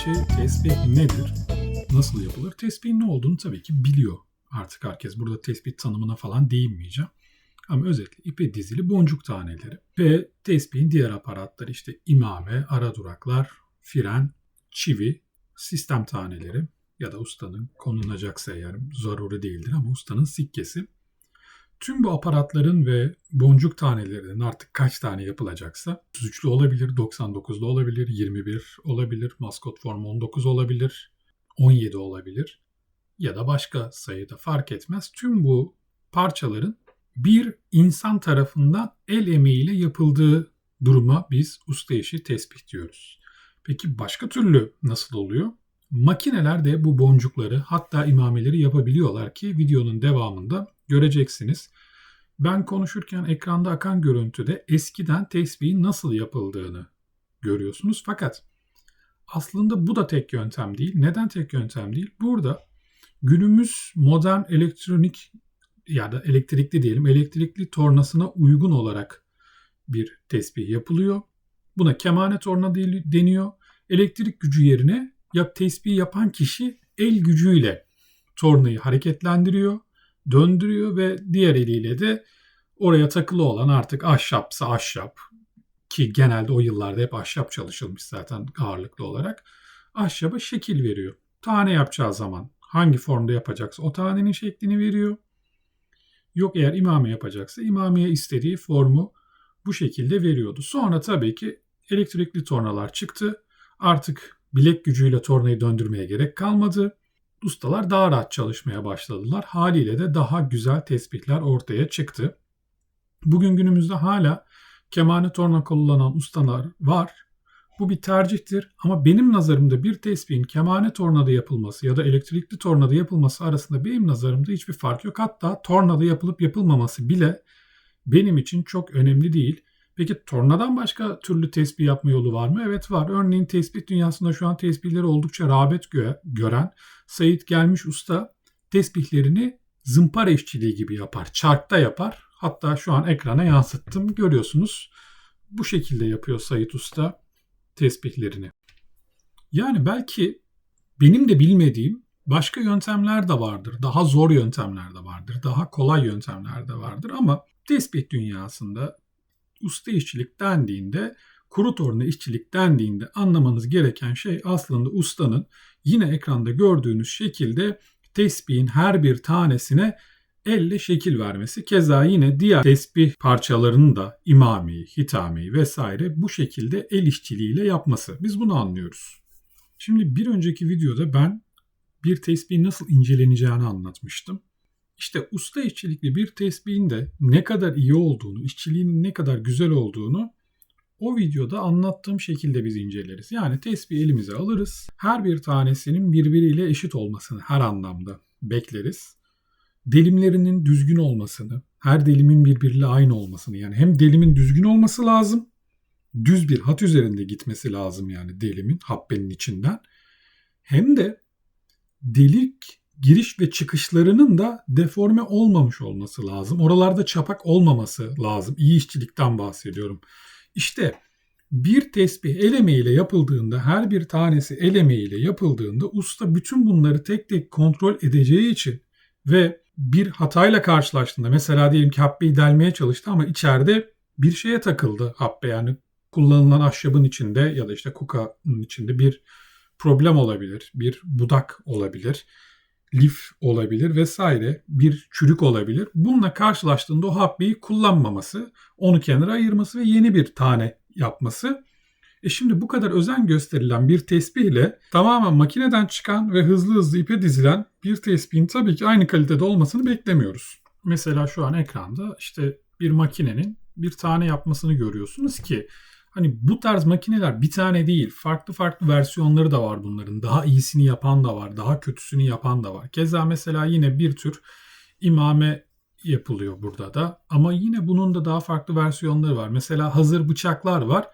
işi tesbih nedir? Nasıl yapılır? Tesbihin ne olduğunu tabii ki biliyor artık herkes. Burada tespit tanımına falan değinmeyeceğim. Ama özetle ipe dizili boncuk taneleri ve tespihin diğer aparatları işte imame, ara duraklar, fren, çivi, sistem taneleri ya da ustanın konulacaksa eğer zaruri değildir ama ustanın sikkesi. Tüm bu aparatların ve boncuk tanelerinin artık kaç tane yapılacaksa 33'lü olabilir, 99'lu olabilir, 21 olabilir, maskot formu 19 olabilir, 17 olabilir ya da başka sayıda fark etmez. Tüm bu parçaların bir insan tarafından el emeğiyle yapıldığı duruma biz usta işi tespit diyoruz. Peki başka türlü nasıl oluyor? Makineler de bu boncukları hatta imameleri yapabiliyorlar ki videonun devamında göreceksiniz. Ben konuşurken ekranda akan görüntüde eskiden tesbihin nasıl yapıldığını görüyorsunuz. Fakat aslında bu da tek yöntem değil. Neden tek yöntem değil? Burada günümüz modern elektronik ya da elektrikli diyelim elektrikli tornasına uygun olarak bir tesbih yapılıyor. Buna kemane torna deniyor. Elektrik gücü yerine yap tesbih yapan kişi el gücüyle tornayı hareketlendiriyor, döndürüyor ve diğer eliyle de oraya takılı olan artık ahşapsa ahşap ki genelde o yıllarda hep ahşap çalışılmış zaten ağırlıklı olarak ahşaba şekil veriyor. Tane yapacağı zaman hangi formda yapacaksa o tanenin şeklini veriyor. Yok eğer imame yapacaksa imameye istediği formu bu şekilde veriyordu. Sonra tabii ki elektrikli tornalar çıktı. Artık bilek gücüyle tornayı döndürmeye gerek kalmadı. Ustalar daha rahat çalışmaya başladılar. Haliyle de daha güzel tespitler ortaya çıktı. Bugün günümüzde hala kemane torna kullanan ustalar var. Bu bir tercihtir ama benim nazarımda bir tespihin kemane tornada yapılması ya da elektrikli tornada yapılması arasında benim nazarımda hiçbir fark yok. Hatta tornada yapılıp yapılmaması bile benim için çok önemli değil. Peki tornadan başka türlü tespih yapma yolu var mı? Evet var. Örneğin tespih dünyasında şu an tesbihleri oldukça rağbet gö- gören Sayit Gelmiş Usta tesbihlerini zımpara işçiliği gibi yapar. Çarkta yapar. Hatta şu an ekrana yansıttım. Görüyorsunuz. Bu şekilde yapıyor Sayit Usta tesbihlerini. Yani belki benim de bilmediğim başka yöntemler de vardır. Daha zor yöntemler de vardır. Daha kolay yöntemler de vardır ama tesbih dünyasında usta işçilik dendiğinde, kuru torna işçilik dendiğinde anlamanız gereken şey aslında ustanın yine ekranda gördüğünüz şekilde tesbihin her bir tanesine elle şekil vermesi. Keza yine diğer tesbih parçalarının da imami, hitami vesaire bu şekilde el işçiliğiyle yapması. Biz bunu anlıyoruz. Şimdi bir önceki videoda ben bir tesbihin nasıl inceleneceğini anlatmıştım. İşte usta işçilikli bir tesbihin de ne kadar iyi olduğunu, işçiliğinin ne kadar güzel olduğunu o videoda anlattığım şekilde biz inceleriz. Yani tesbih elimize alırız. Her bir tanesinin birbiriyle eşit olmasını her anlamda bekleriz. Delimlerinin düzgün olmasını, her delimin birbiriyle aynı olmasını yani hem delimin düzgün olması lazım, düz bir hat üzerinde gitmesi lazım yani delimin habbenin içinden. Hem de delik giriş ve çıkışlarının da deforme olmamış olması lazım. Oralarda çapak olmaması lazım. İyi işçilikten bahsediyorum. İşte bir tesbih el emeğiyle yapıldığında her bir tanesi el emeğiyle yapıldığında usta bütün bunları tek tek kontrol edeceği için ve bir hatayla karşılaştığında mesela diyelim ki habbeyi delmeye çalıştı ama içeride bir şeye takıldı habbe yani kullanılan ahşabın içinde ya da işte kukanın içinde bir problem olabilir, bir budak olabilir lif olabilir vesaire bir çürük olabilir. Bununla karşılaştığında o habbeyi kullanmaması, onu kenara ayırması ve yeni bir tane yapması. E şimdi bu kadar özen gösterilen bir tesbih ile tamamen makineden çıkan ve hızlı hızlı ipe dizilen bir tesbihin tabii ki aynı kalitede olmasını beklemiyoruz. Mesela şu an ekranda işte bir makinenin bir tane yapmasını görüyorsunuz ki Hani bu tarz makineler bir tane değil. Farklı farklı versiyonları da var bunların. Daha iyisini yapan da var. Daha kötüsünü yapan da var. Keza mesela yine bir tür imame yapılıyor burada da. Ama yine bunun da daha farklı versiyonları var. Mesela hazır bıçaklar var.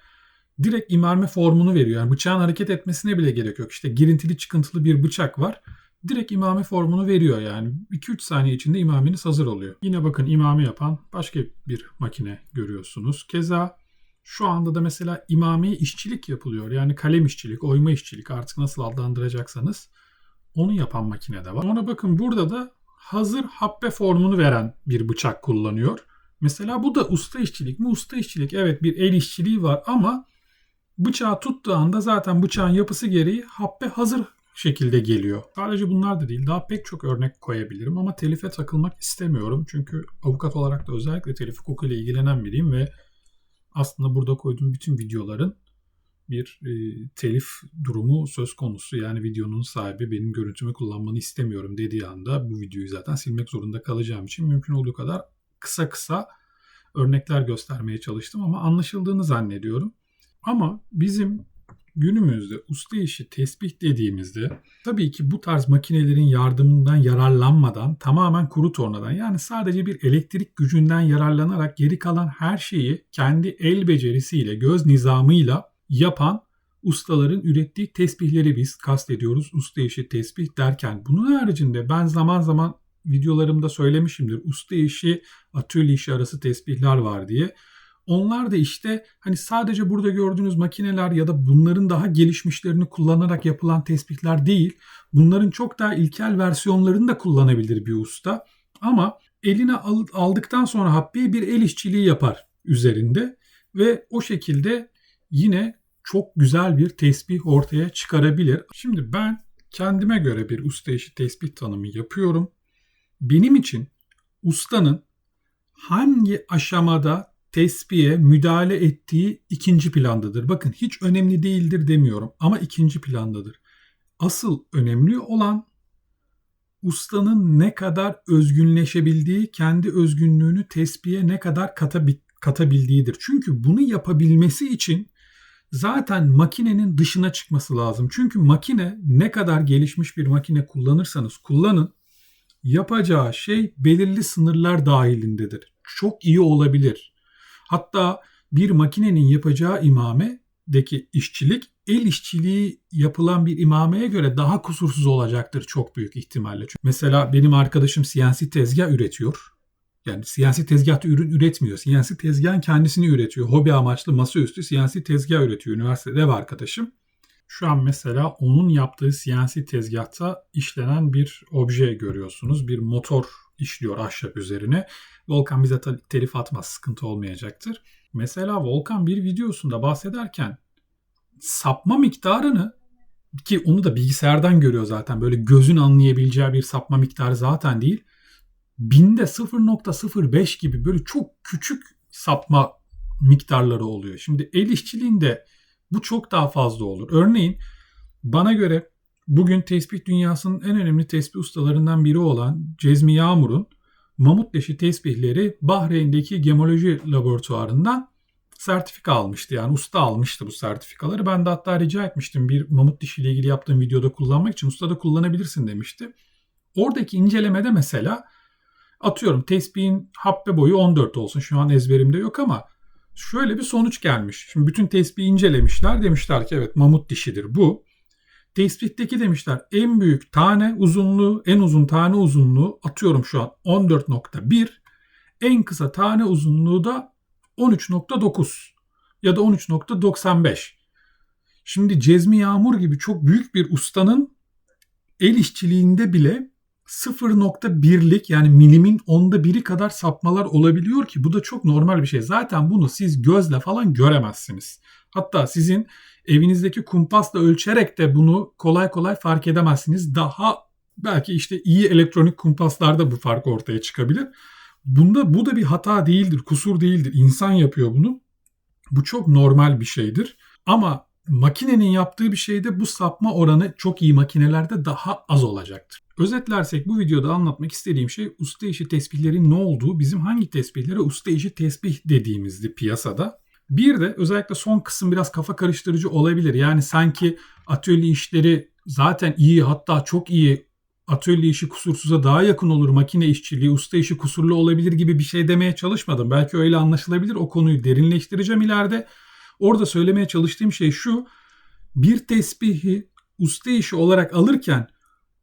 Direkt imame formunu veriyor. Yani bıçağın hareket etmesine bile gerek yok. İşte girintili çıkıntılı bir bıçak var. Direkt imame formunu veriyor yani. 2-3 saniye içinde imameniz hazır oluyor. Yine bakın imame yapan başka bir makine görüyorsunuz. Keza Şu anda da mesela imami işçilik yapılıyor. Yani kalem işçilik, oyma işçilik artık nasıl adlandıracaksanız onu yapan makine de var. Ona bakın burada da hazır happe formunu veren bir bıçak kullanıyor. Mesela bu da usta işçilik mi? Usta işçilik. Evet bir el işçiliği var ama bıçağı tuttuğu anda zaten bıçağın yapısı gereği happe hazır şekilde geliyor. Sadece bunlar da değil. Daha pek çok örnek koyabilirim ama telife takılmak istemiyorum. Çünkü avukat olarak da özellikle telif hukukuyla ilgilenen biriyim ve aslında burada koyduğum bütün videoların bir e, telif durumu söz konusu. Yani videonun sahibi benim görüntümü kullanmanı istemiyorum dediği anda bu videoyu zaten silmek zorunda kalacağım için mümkün olduğu kadar kısa kısa örnekler göstermeye çalıştım ama anlaşıldığını zannediyorum. Ama bizim günümüzde usta işi tesbih dediğimizde tabii ki bu tarz makinelerin yardımından yararlanmadan tamamen kuru tornadan yani sadece bir elektrik gücünden yararlanarak geri kalan her şeyi kendi el becerisiyle, göz nizamıyla yapan ustaların ürettiği tesbihleri biz kastediyoruz. Usta işi tesbih derken bunun haricinde ben zaman zaman videolarımda söylemişimdir. Usta işi, atölye işi arası tesbihler var diye. Onlar da işte hani sadece burada gördüğünüz makineler ya da bunların daha gelişmişlerini kullanarak yapılan tespitler değil. Bunların çok daha ilkel versiyonlarını da kullanabilir bir usta. Ama eline aldıktan sonra happiye bir el işçiliği yapar üzerinde ve o şekilde yine çok güzel bir tesbih ortaya çıkarabilir. Şimdi ben kendime göre bir usta işi tesbih tanımı yapıyorum. Benim için ustanın hangi aşamada tesbihe müdahale ettiği ikinci plandadır. Bakın hiç önemli değildir demiyorum ama ikinci plandadır. Asıl önemli olan ustanın ne kadar özgünleşebildiği, kendi özgünlüğünü tesbihe ne kadar katabildiğidir. Çünkü bunu yapabilmesi için zaten makinenin dışına çıkması lazım. Çünkü makine ne kadar gelişmiş bir makine kullanırsanız kullanın yapacağı şey belirli sınırlar dahilindedir. Çok iyi olabilir. Hatta bir makinenin yapacağı imamedeki işçilik el işçiliği yapılan bir imameye göre daha kusursuz olacaktır çok büyük ihtimalle. Çünkü mesela benim arkadaşım CNC tezgah üretiyor. Yani CNC tezgahta ürün üretmiyor. CNC tezgahın kendisini üretiyor. Hobi amaçlı masaüstü CNC tezgah üretiyor. Üniversitede ev arkadaşım. Şu an mesela onun yaptığı CNC tezgahta işlenen bir obje görüyorsunuz. Bir motor işliyor ahşap üzerine. Volkan bize telif atmaz, sıkıntı olmayacaktır. Mesela Volkan bir videosunda bahsederken sapma miktarını ki onu da bilgisayardan görüyor zaten böyle gözün anlayabileceği bir sapma miktarı zaten değil. Binde 0.05 gibi böyle çok küçük sapma miktarları oluyor. Şimdi el işçiliğinde bu çok daha fazla olur. Örneğin bana göre bugün tespih dünyasının en önemli tespih ustalarından biri olan Cezmi Yağmur'un mamut leşi tesbihleri Bahreyn'deki gemoloji laboratuvarından sertifika almıştı. Yani usta almıştı bu sertifikaları. Ben de hatta rica etmiştim bir mamut dişiyle ilgili yaptığım videoda kullanmak için. Usta da kullanabilirsin demişti. Oradaki incelemede mesela atıyorum tesbihin happe boyu 14 olsun. Şu an ezberimde yok ama şöyle bir sonuç gelmiş. Şimdi bütün tespihi incelemişler. Demişler ki evet mamut dişidir bu. Tespitteki demişler en büyük tane uzunluğu, en uzun tane uzunluğu atıyorum şu an 14.1. En kısa tane uzunluğu da 13.9 ya da 13.95. Şimdi Cezmi Yağmur gibi çok büyük bir ustanın el işçiliğinde bile 0.1'lik yani milimin onda biri kadar sapmalar olabiliyor ki bu da çok normal bir şey. Zaten bunu siz gözle falan göremezsiniz. Hatta sizin evinizdeki kumpasla ölçerek de bunu kolay kolay fark edemezsiniz. Daha belki işte iyi elektronik kumpaslarda bu fark ortaya çıkabilir. Bunda bu da bir hata değildir, kusur değildir. İnsan yapıyor bunu. Bu çok normal bir şeydir. Ama makinenin yaptığı bir şeyde bu sapma oranı çok iyi makinelerde daha az olacaktır. Özetlersek bu videoda anlatmak istediğim şey usta işi tesbihlerin ne olduğu, bizim hangi tesbihlere usta işi tesbih dediğimizdi piyasada. Bir de özellikle son kısım biraz kafa karıştırıcı olabilir. Yani sanki atölye işleri zaten iyi hatta çok iyi atölye işi kusursuza daha yakın olur. Makine işçiliği, usta işi kusurlu olabilir gibi bir şey demeye çalışmadım. Belki öyle anlaşılabilir. O konuyu derinleştireceğim ileride. Orada söylemeye çalıştığım şey şu. Bir tesbihi usta işi olarak alırken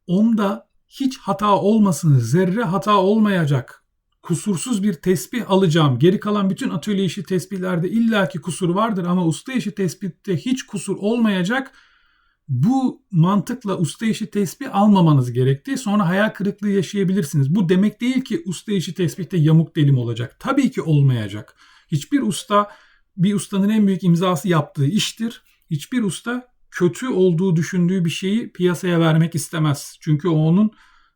onda hiç hata olmasın, zerre hata olmayacak kusursuz bir tesbih alacağım. Geri kalan bütün atölye işi tesbihlerde illaki kusur vardır ama usta işi tespihte hiç kusur olmayacak. Bu mantıkla usta işi tesbih almamanız gerektiği sonra hayal kırıklığı yaşayabilirsiniz. Bu demek değil ki usta işi tesbihte yamuk delim olacak. Tabii ki olmayacak. Hiçbir usta bir ustanın en büyük imzası yaptığı iştir. Hiçbir usta kötü olduğu düşündüğü bir şeyi piyasaya vermek istemez. Çünkü o onun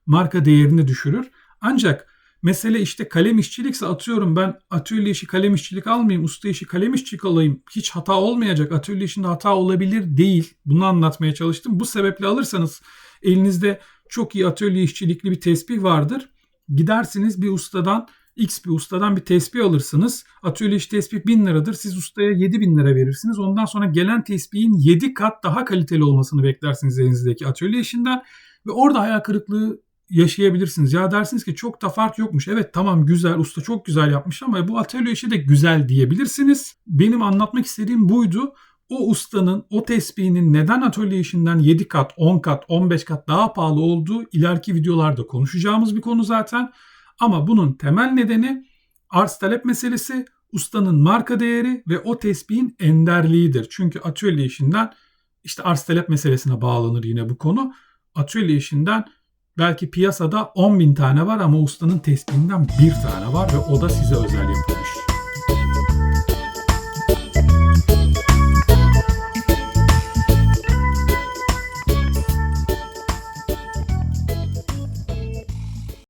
marka değerini düşürür. Ancak mesele işte kalem işçilikse atıyorum ben atölye işi kalem işçilik almayayım, usta işi kalem işçilik alayım. Hiç hata olmayacak. Atölye işinde hata olabilir değil. Bunu anlatmaya çalıştım. Bu sebeple alırsanız elinizde çok iyi atölye işçilikli bir tesbih vardır. Gidersiniz bir ustadan X bir ustadan bir tesbih alırsınız. Atölye işi tesbih 1000 liradır. Siz ustaya 7000 lira verirsiniz. Ondan sonra gelen tesbihin 7 kat daha kaliteli olmasını beklersiniz elinizdeki atölye işinden. Ve orada hayal kırıklığı yaşayabilirsiniz. Ya dersiniz ki çok da fark yokmuş. Evet tamam güzel usta çok güzel yapmış ama bu atölye işi de güzel diyebilirsiniz. Benim anlatmak istediğim buydu. O ustanın, o tesbihinin neden atölye işinden 7 kat, 10 kat, 15 kat daha pahalı olduğu ileriki videolarda konuşacağımız bir konu zaten. Ama bunun temel nedeni arz talep meselesi, ustanın marka değeri ve o tesbihin enderliğidir. Çünkü atölye işinden işte arz talep meselesine bağlanır yine bu konu. Atölye işinden belki piyasada 10 bin tane var ama ustanın tespihinden bir tane var ve o da size özel yapılmış.